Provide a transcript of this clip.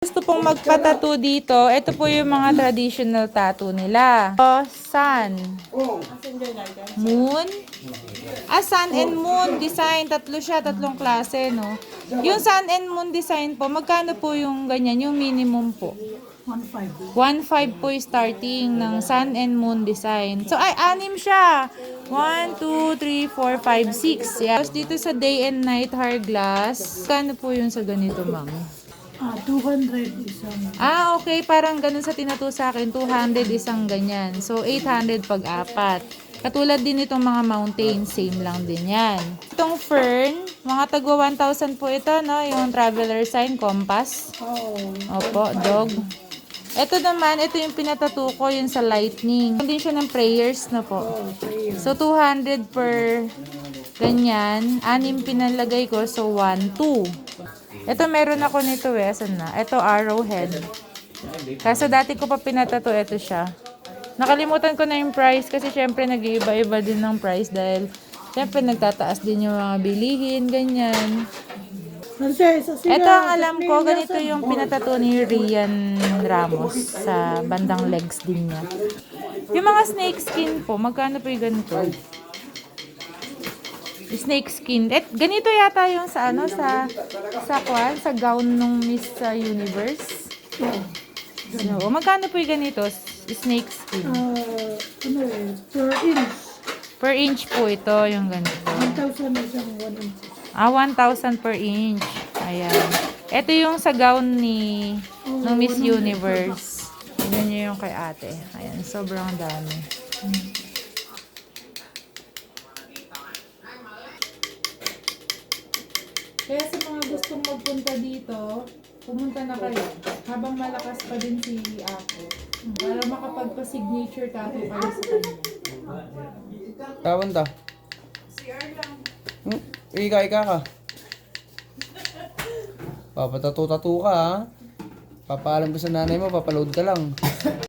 gusto pong magpatato dito, ito po yung mga traditional tattoo nila. So, sun, moon, ah, sun and moon design, tatlo siya, tatlong klase, no? Yung sun and moon design po, magkano po yung ganyan, yung minimum po? 1.5 po yung starting ng sun and moon design. So, ay, anim siya. 1, 2, 3, 4, 5, 6. Yeah. Tapos dito sa day and night hard glass, kano po yung sa ganito, ma'am? Ah, 200 isang. Ah, okay. Parang ganun sa tinato sa akin. 200 isang ganyan. So, 800 pag apat. Katulad din itong mga mountain. Same lang din yan. Itong fern, mga tagwa 1,000 po ito, no? Yung traveler sign, compass. Oo. Opo, dog. Ito naman, ito yung pinatato ko, yung sa lightning. Din siya ng prayers na po. Oh, prayer. So, 200 per ganyan. Anim pinalagay ko. So, 1, 2. Ito, meron ako nito eh. Asan na? Ito, arrowhead. Kaso dati ko pa pinatato, ito siya. Nakalimutan ko na yung price kasi syempre nag-iiba-iba din ng price dahil syempre nagtataas din yung mga bilihin, ganyan. Ito ang alam ko, ganito yung pinatato ni Rian Ramos sa bandang legs din niya. Yung mga snake skin po, magkano po yung ganito? Snake skin. Et, ganito yata yung sa ano, sa, sa kwan, sa gown nung Miss uh, Universe. So, magkano po yung ganito? Snake skin. Ah, ano eh, per inch. Per inch po ito, yung ganito. 1,000 isang 1 inch. Ah, 1,000 per inch. Ayan. Ito yung sa gown ni ng Miss Universe. Tignan nyo yung kay ate. Ayan, sobrang dami. Kaya sa mga gustong magpunta dito, pumunta na kayo. Habang malakas pa din si Ako. Para makapagpa-signature tattoo kayo sa kanya. Tawan ta. Hmm, ika ika ka. Papatato-tato ka ha. Papaalam ko sa nanay mo, papaload ka lang.